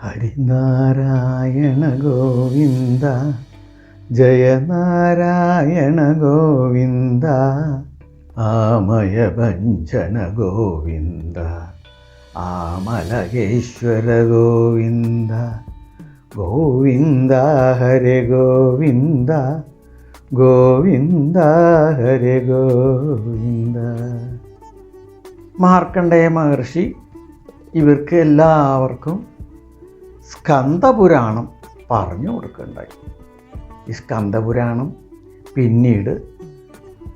ഹരിനാരായണ ഗോവിന്ദ ജയനാരായണ ഗോവിന്ദ ആമയ ഭഞ്ജന ഗോവിന്ദ ആമലകേശ്വര ഗോവിന്ദ ഗോവിന്ദ ഹരി ഗോവിന്ദ ഗോവിന്ദ ഹരി ഗോവിന്ദ. മാർക്കണ്ഡേയ മഹർഷി ഇവർക്ക് എല്ലാവർക്കും സ്കന്ദപുരാണം പറഞ്ഞു കൊടുക്കുകയുണ്ടായി ഈ സ്കന്ദപുരാണം പിന്നീട്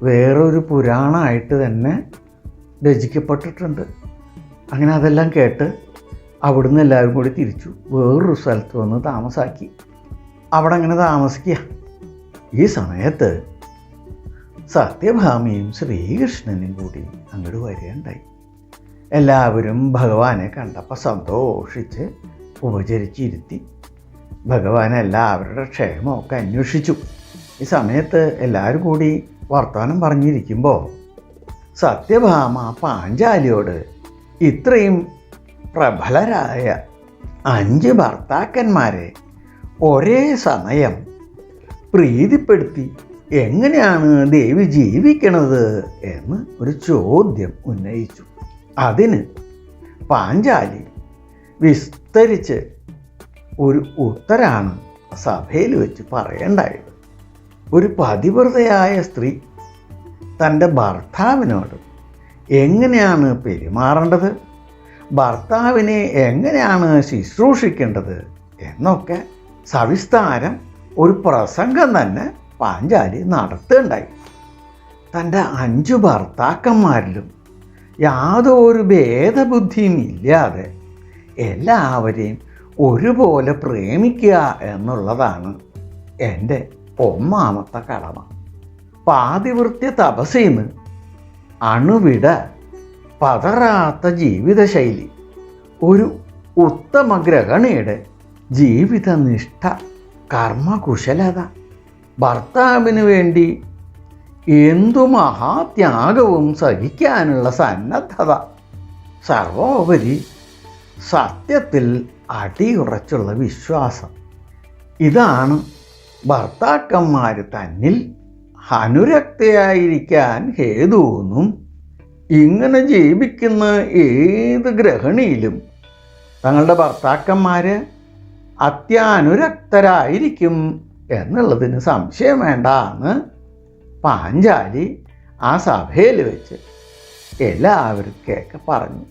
വേറൊരു പുരാണമായിട്ട് തന്നെ രചിക്കപ്പെട്ടിട്ടുണ്ട്. അങ്ങനെ അതെല്ലാം കേട്ട് അവിടുന്ന് എല്ലാവരും കൂടി തിരിച്ചു വേറൊരു സ്ഥലത്ത് വന്ന് താമസാക്കി. അവിടെ അങ്ങനെ താമസിക്കുക. ഈ സമയത്ത് സത്യഭാമിയും ശ്രീകൃഷ്ണനും കൂടി അങ്ങോട്ട് വരികയുണ്ടായി. എല്ലാവരും ഭഗവാനെ കണ്ടപ്പോൾ സന്തോഷിച്ച് ഉപചരിച്ചിരുത്തി ഭഗവാൻ എല്ലാവരുടെ ക്ഷേമമൊക്കെ അന്വേഷിച്ചു. ഈ സമയത്ത് എല്ലാവരും കൂടി വർത്തമാനം പറഞ്ഞിരിക്കുമ്പോൾ സത്യഭാമ പാഞ്ചാലിയോട് ഇത്രയും പ്രബലരായ അഞ്ച് ഭർത്താക്കന്മാരെ ഒരേ സമയം പ്രീതിപ്പെടുത്തി എങ്ങനെയാണ് ദേവി ജീവിക്കണത് എന്ന് ഒരു ചോദ്യം ഉന്നയിച്ചു. അതിന് പാഞ്ചാലി വിസ്തരിച്ച് ഒരു ഉത്തരാണ് സഭയിൽ വെച്ച് പറയേണ്ടായത്. ഒരു പതിവ്രതയായ സ്ത്രീ തന്റെ ഭർത്താവിനോട് എങ്ങനെയാണ് പെരുമാറേണ്ടത്? ഭർത്താവിനെ എങ്ങനെയാണ് ശുശ്രൂഷിക്കേണ്ടത്? എന്നൊക്കെ സവിസ്താരം ഒരു പ്രസംഗം തന്നെ പാഞ്ചാലി നടത്തുകയുണ്ടായി തന്റെ അഞ്ചു ഭർത്താക്കന്മാരിലും യാതൊരു ഭേദബുദ്ധിയും ഇല്ലാതെ എല്ലാവരെയും ഒരുപോലെ പ്രേമിക്കുക എന്നുള്ളതാണ് എന്റെ ഒന്നാമത്തെ കടമ. പാതിവൃത്യ തപസ്സിന്ന് അണുവിട പതറാത്ത ജീവിതശൈലി ഒരു ഉത്തമ ഗ്രഹണിയുടെ ജീവിതനിഷ്ഠ കർമ്മകുശലത ഭർത്താവിന് വേണ്ടി എന്തു മഹാത്യാഗവും സഹിക്കാനുള്ള സന്നദ്ധത സർവോപരി സത്യത്തിൽ അടിയുറച്ചുള്ള വിശ്വാസം. ഇതാണ് ഭർത്താക്കന്മാർ തന്നിൽ അനുരക്തയായിരിക്കാൻ ഹേതുവെന്നും ഇങ്ങനെ ജീവിക്കുന്ന ഏത് ഗ്രഹണിയിലും തങ്ങളുടെ ഭർത്താക്കന്മാർ അത്യാനുരക്തരായിരിക്കും എന്നുള്ളതിന് സംശയം വേണ്ട എന്ന് പാഞ്ചാലി ആ സഭയിൽ വെച്ച് എല്ലാവർക്കൊക്കെ പറഞ്ഞു.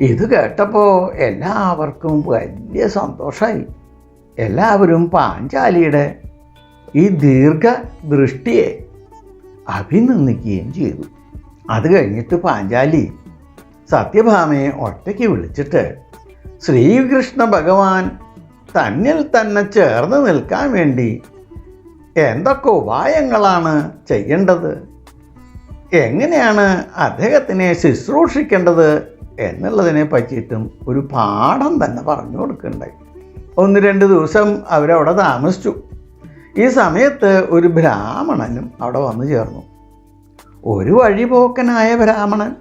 ഇത് കേട്ടപ്പോൾ എല്ലാവർക്കും വലിയ സന്തോഷമായി എല്ലാവരും പാഞ്ചാലിയുടെ ഈ ദീർഘ ദൃഷ്ടിയെ അഭിനന്ദിക്കുകയും ചെയ്തു. അത് കഴിഞ്ഞിട്ട് പാഞ്ചാലി സത്യഭാമയെ ഒറ്റയ്ക്ക് വിളിച്ചിട്ട് ശ്രീകൃഷ്ണ ഭഗവാൻ തന്നിൽ തന്നെ ചേർന്ന് നിൽക്കാൻ വേണ്ടി എന്തൊക്കെ ഉപായങ്ങളാണ് ചെയ്യേണ്ടത്? എങ്ങനെയാണ് അദ്ദേഹത്തിനെ ശുശ്രൂഷിക്കേണ്ടത്? എന്നുള്ളതിനെ പറ്റിയിട്ടും ഒരു പാഠം തന്നെ പറഞ്ഞു കൊടുക്കുന്നുണ്ടായി ഒന്ന് രണ്ട് ദിവസം അവരവിടെ താമസിച്ചു. ഈ സമയത്ത് ഒരു ബ്രാഹ്മണനും അവിടെ വന്നു ചേർന്നു. ഒരു വഴിപോക്കനായ ബ്രാഹ്മണൻ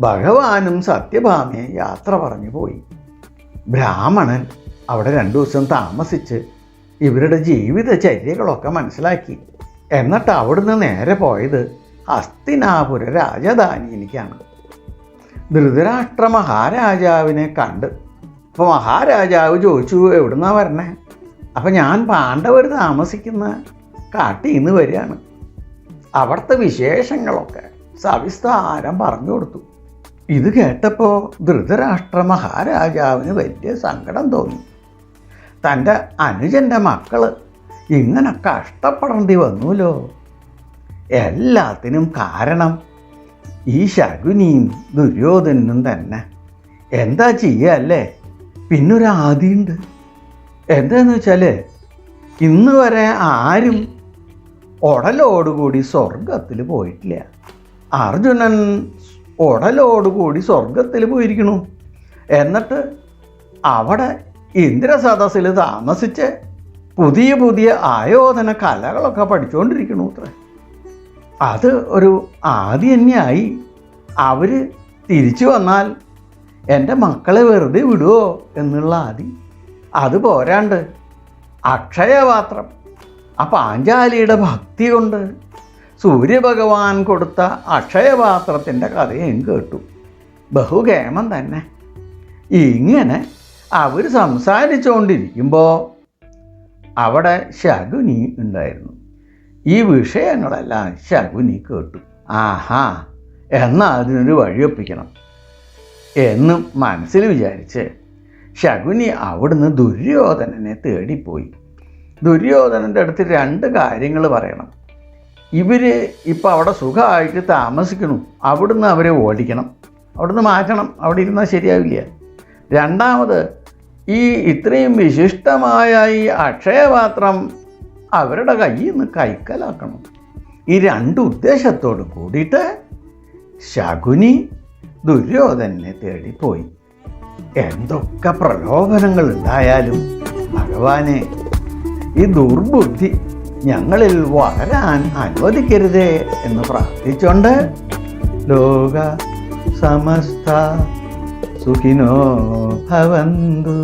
ഭഗവാനും സത്യഭാമയെ യാത്ര പറഞ്ഞു പോയി. ബ്രാഹ്മണൻ അവിടെ രണ്ടു ദിവസം താമസിച്ച് ഇവരുടെ ജീവിത ജീവിതചര്യകളൊക്കെ മനസ്സിലാക്കി. എന്നിട്ട് അവിടുന്ന് നേരെ പോയത് ഹസ്തിനാപുര രാജധാനിയിലേക്കാണ്. ധൃതരാഷ്ട്ര മഹാരാജാവിനെ കണ്ട്. അപ്പോൾ മഹാരാജാവ് ചോദിച്ചു എവിടുന്നാ വരണേ? അപ്പം ഞാൻ പാണ്ഡവർ താമസിക്കുന്ന കാട്ടിൽ നിന്ന് വരികയാണ്. അവിടുത്തെ വിശേഷങ്ങളൊക്കെ സവിസ്താരം പറഞ്ഞു കൊടുത്തു. ഇത് കേട്ടപ്പോൾ ധൃതരാഷ്ട്ര മഹാരാജാവിന് വലിയ സങ്കടം തോന്നി. തന്റെ അനുജന്റെ മക്കൾ ഇങ്ങനെ കഷ്ടപ്പെടേണ്ടി വന്നുല്ലോ എല്ലാത്തിനും കാരണം ഈ ശകുനിയും ദുര്യോധനും തന്നെ. എന്താ ചെയ്യല്ലേ അല്ലേ? എന്താന്ന് വെച്ചാൽ ഇന്ന് വരെ ആരും ഉടലോടുകൂടി സ്വർഗത്തിൽ പോയിട്ടില്ല. അർജുനൻ ഉടലോടുകൂടി സ്വർഗത്തിൽ പോയിരിക്കണു. എന്നിട്ട് അവിടെ ഇന്ദ്രസദസ്സിൽ താമസിച്ച് പുതിയ പുതിയ ആയോധന കലകളൊക്കെ പഠിച്ചുകൊണ്ടിരിക്കണു അത്ര. അത് ഒരു ആദ്യ തന്നെയായി. അവർ തിരിച്ചു വന്നാൽ എന്റെ മക്കളെ വെറുതെ വിടുവോ എന്നുള്ള ആദി. അത് പോരാണ്ട്. അക്ഷയപാത്രം. ആ പാഞ്ചാലിയുടെ ഭക്തി കൊണ്ട് സൂര്യഭഗവാൻ കൊടുത്ത അക്ഷയപാത്രത്തിന്റെ കഥയും കേട്ടു. ബഹുകേമം തന്നെ. ഇങ്ങനെ അവർ സംസാരിച്ചുകൊണ്ടിരിക്കുമ്പോൾ അവിടെ ശകുനി ഉണ്ടായിരുന്നു. ഈ വിഷയങ്ങളെല്ലാം ശകുനി കേട്ടു. ആഹാ എന്നാൽ അതിനൊരു വഴിയൊപ്പിക്കണം എന്നും മനസ്സിൽ വിചാരിച്ച് ശകുനി അവിടുന്ന് ദുര്യോധനനെ തേടിപ്പോയി. ദുര്യോധനന്റെ അടുത്ത് രണ്ട് കാര്യങ്ങൾ പറയണം. ഇവർ ഇപ്പോൾ അവിടെ സുഖമായിട്ട് താമസിക്കണു അവിടുന്ന് അവരെ ഓടിക്കണം. അവിടുന്ന് മാറ്റണം. അവിടെ ഇരുന്നാൽ ശരിയാവില്ല. രണ്ടാമത് ഈ ഇത്രയും വിശിഷ്ടമായ ഈ അക്ഷയപാത്രം അവരുടെ കയ്യിൽ നിന്ന് കൈക്കലാക്കണം. ഈ രണ്ട് ഉദ്ദേശത്തോട് കൂടിയിട്ട് ശകുനി ദുര്യോധനെ തേടിപ്പോയി. എന്തൊക്കെ പ്രലോഭനങ്ങൾ ഉണ്ടായാലും ഭഗവാനെ ഈ ദുർബുദ്ധി ഞങ്ങളിൽ വളരാൻ അനുവദിക്കരുതേ എന്ന് പ്രാർത്ഥിച്ചുകൊണ്ട് ലോക സമസ്ത സുഖിനോ ഭവന്തു.